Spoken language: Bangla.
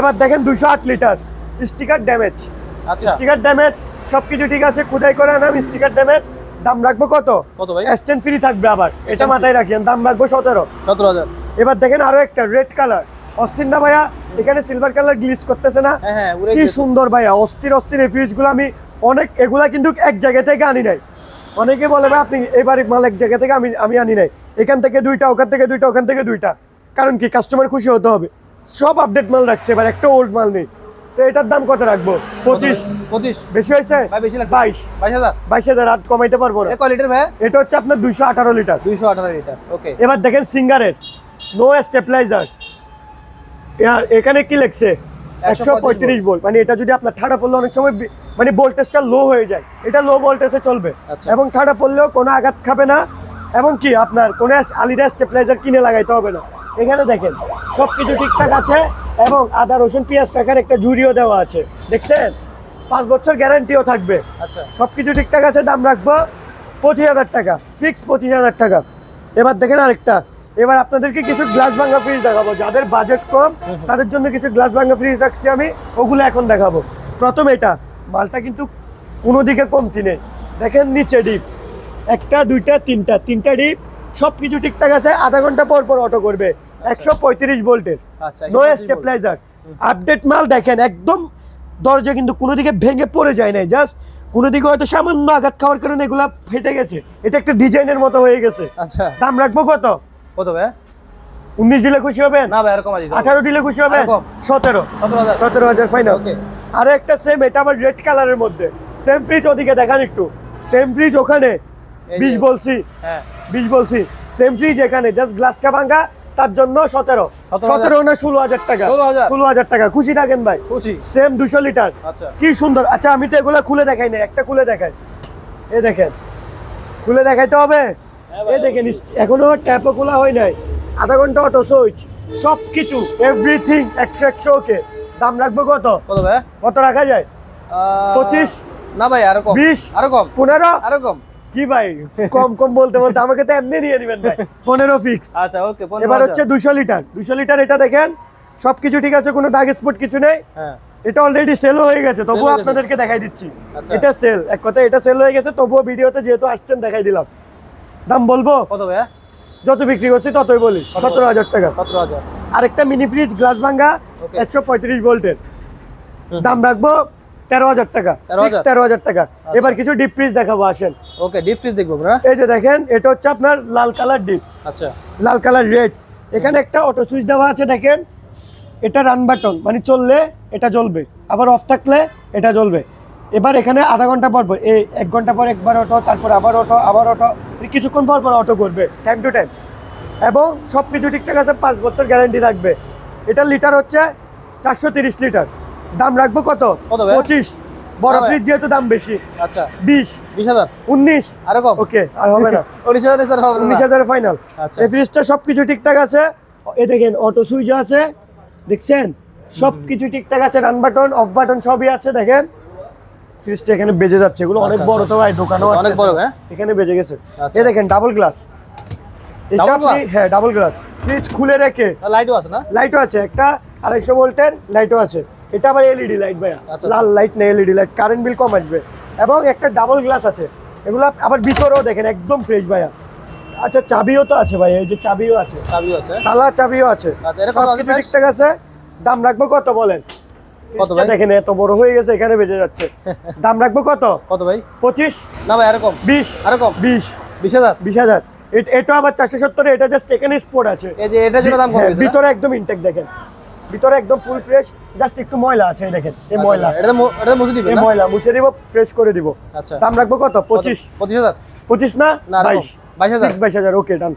এবার দেখেন দুশো আট লিটার স্টিকার ড্যামেজ আচ্ছা। স্টিকার ড্যামেজ সবকিছু ঠিক আছে খুদাই করে আনাম স্টিকার ড্যামেজ দাম রাখব কত? কত ভাই? ফ্রি থাকবে আবার। এটা মাথায় রাখেন দাম রাখব সতেরো। সতেরো হাজার। এবার দেখেন আরও একটা রেড কালার অস্থির না ভাইয়া? এখানে সিলভার কালার গ্লিচ করতেছে না? হ্যাঁ হ্যাঁ কি সুন্দর ভাইয়া অস্থির অস্থির এই ফ্রিজগুলো আমি অনেক এগুলা কিন্তু এক জায়গা থেকে আনি নাই। অনেকে বলে ভাই আপনি এবার মাল এক জায়গা থেকে আমি আমি আনি নাই। এখান থেকে দুইটা ওখান থেকে দুইটা ওখান থেকে দুইটা। কারণ কি? কাস্টমার খুশি হতে হবে। সব আপডেট মাল রাখছে এবার একটা ওল্ড মাল নেই। তো এটার দাম কত রাখব? পঁচিশ। পঁচিশ। বেশি হয়েছে? ভাই বেশি লাগবে। বাইশ। বাইশ হাজার? বাইশ হাজার আর কমাইতে পারব না। লিটার ভাই? এটা হচ্ছে আপনার দুইশো আঠারো লিটার দুইশো আঠারো লিটার ওকে এবার দেখেন সিঙ্গারের নো স্টেপলাইজার এখানে কি লেখছে? একশো 135 পঁয়ত্রিশ ভোল্ট মানে এটা যদি আপনার ঠাডা পড়লে অনেক সময় মানে ভোল্টেজটা লো হয়ে যায়। এটা লো ভোল্টেজে চলবে। আচ্ছা। এবং ঠাডা পড়লেও কোনো আঘাত খাবে না। এবং কি আপনার কোনো আলিডা স্টেপলাইজার কিনে লাগাইতে হবে না। এখানে দেখেন সব কিছু ঠিকঠাক আছে এবং আদা রসুন পেঁয়াজ টাকার একটা জুড়িও দেওয়া আছে। দেখছেন? পাঁচ বছর গ্যারান্টিও থাকবে। আচ্ছা। সব কিছু ঠিকঠাক আছে দাম রাখব পঁচিশ হাজার টাকা ফিক্স পঁচিশ হাজার টাকা। এবার দেখেন আরেকটা। এবার আপনাদেরকে কিছু গ্লাস ভাঙ্গা ফ্রিজ দেখাবো। যাদের বাজেট কম তাদের জন্য কিছু গ্লাস ভাঙ্গা ফ্রিজ রাখছি আমি ওগুলো এখন দেখাবো। প্রথম এটা মালটা কিন্তু কোনো দিকে কমতি নেই। দেখেন নিচে ডিপ। একটা দুইটা তিনটা তিনটা ডিপ। সব কিছু ঠিকঠাক আছে আধা ঘণ্টা পর পর অটো করবে। একশো পঁয়ত্রিশ ভোল্টের। আচ্ছা নো স্টেপলাইজার আপডেট মাল দেখেন একদম দরজা কিন্তু কোনো দিকে ভেঙে পড়ে যায় নাই। জাস্ট কোনো দিকে হয়তো সামান্য আঘাত খাওয়ার কারণে এগুলা ফেটে গেছে। এটা একটা ডিজাইনের মতো হয়ে গেছে। আচ্ছা। দাম রাখব কত? কত ভাই? উনিশ দিলে খুশি হবেন? না ভাই এরকম দিতে আঠারো দিলে খুশি আর কম। সতেরো। সতেরো হাজার। ফাইনাল আর একটা সেম এটা আবার রেড কালারের মধ্যে। সেম ফ্রিজ ওদিকে দেখান একটু। সেম ফ্রিজ ওখানে। বিশ বলছি। হ্যাঁ। বিশ বলছি সেম ফ্রিজ এখানে জাস্ট গ্লাসটা ভাঙা তার জন্য সতেরো। 17,000 সতেরো না ষোলো হাজার টাকা। 16,000 ষোলো হাজার টাকা। খুশি থাকেন ভাই? খুশি। সেম দুশো লিটার আচ্ছা। কি সুন্দর। আচ্ছা আমি তো এগুলো খুলে দেখাই না একটা খুলে দেখাই। এ দেখেন। খুলে দেখাইতে হবে? এ দেখেন এখনও ট্যাপও খোলা হয় নাই। আধা ঘণ্টা অটো সুইচ সব কিছু এভরিথিং একশো একশো ওকে দাম রাখব কত? কত ভাই? কত রাখা যায়? পঁচিশ? না ভাই আরও কম। বিশ? আরও কম? পনেরো? আরও কম। কি ভাই? কম কম বলতে বলতে আমাকে তো এমনি নিয়ে দিবেন ভাই। পনেরো ফিক্স আচ্ছা ওকে এবার হচ্ছে দুশো লিটার। দুশো লিটার এটা দেখেন সবকিছু ঠিক আছে কোনো দাগ স্পট কিছু নেই। হ্যাঁ। এটা অলরেডি সেল হয়ে গেছে তবুও আপনাদেরকে দেখাই দিচ্ছি। আচ্ছা। এটা সেল এক কথা এটা সেল হয়ে গেছে তবুও ভিডিওতে যেহেতু আসছেন দেখাই দিলাম। দাম বলব? কত যত বিক্রি করছি ততই বলি। সতেরো হাজার টাকা। সতেরো হাজার। আরেকটা মিনি ফ্রিজ গ্লাস ভাঙ্গা একশো পঁয়ত্রিশ ভোল্টের দাম রাখব তেরো হাজার টাকা। 13,000 তেরো হাজার টাকা। আচ্ছা। এবার কিছু ডিপ ফ্রিজ দেখাবো আসেন। ওকে ডিপ ফ্রিজ দেখব এই যে দেখেন এটা হচ্ছে আপনার লাল কালার ডিপ আচ্ছা। লাল কালার রেড এখানে একটা অটো সুইচ দেওয়া আছে দেখেন। এটা রান বাটন মানে চললে এটা জ্বলবে। আবার অফ থাকলে এটা জ্বলবে। এবার এখানে আধা ঘণ্টা পর পর এই এক ঘণ্টা পর একবার অটো তারপর আবার অটো আবার অটো কিছুক্ষণ পর পর অটো করবে টাইম টু টাইম এবং সব কিছু ঠিকঠাক আছে পাঁচ বছর গ্যারান্টি থাকবে এটা লিটার হচ্ছে চারশো তিরিশ লিটার দাম রাখব কত? পঁচিশ। বড়? ফ্রিজ যেহেতু দাম বেশি। আচ্ছা। বিশ। বিশ হাজার? উনিশ। আরও কম? ওকে আর হবে না। উনিশ হাজার স্যার হবে উনিশ ফাইনাল আচ্ছা। এই ফ্রিজটা সবকিছু ঠিকঠাক আছে। এ দেখেন অটো সুইচ আছে। দেখছেন? সবকিছু ঠিকঠাক আছে রান বাটন অফ বাটন সবই আছে দেখেন? ফ্রিজটা এখানে বেজে যাচ্ছে। এগুলো অনেক আচ্ছা, বড় তো ভাই দোকানও অনেক বড়, হ্যাঁ? এখানে বেজে গেছে। আচ্ছা। এ দেখেন ডাবল গ্লাস এটা আপনি হ্যাঁ ডাবল গ্লাস ফ্রিজ খুলে রেখে। লাইটও আছে না? লাইটও আছে। একটা আড়াইশো ভোল্টের লাইটও আছে। এটা আবার এলইডি লাইট ভাইয়া। আচ্ছা। লাল লাইট নেই এলইডি লাইট কারেন্ট বিল কম আসবে। এবং একটা ডাবল গ্লাস আছে। এগুলো আবার ভিতরেও দেখেন একদম ফ্রেশ ভাইয়া। আচ্ছা চাবিও তো আছে ভাই এই যে চাবিও আছে। চাবিও আছে। তালা চাবিও আছে। আচ্ছা, এটা কত আছে ঠিকঠাক আছে? দাম রাখব কত বলেন? কত ভাই? দেখেন এত বড় হয়ে গেছে এখানে বেজে যাচ্ছে। দাম রাখব কত? কত ভাই? পঁচিশ? না ভাই এটা আবার এটা জাস্ট এখানে স্পোর্ট আছে। এই যে এটার জন্য দাম না? ভিতরে একদম ইনটেক দেখেন। ভিতরে একদম ফুল ফ্রেশ জাস্ট একটু ময়লা আছে দেখেন এই ময়লা আচ্ছা, এটা তো এটা মুছে দিবেন এই ময়লা মুছে দিব ফ্রেশ করে দিব। আচ্ছা। দাম রাখব কত? পঁচিশ। পঁচিশ হাজার। পঁচিশ না? না আরও কম। বাইশ। বাইশ হাজার? বাইশ হাজার ওকে ডান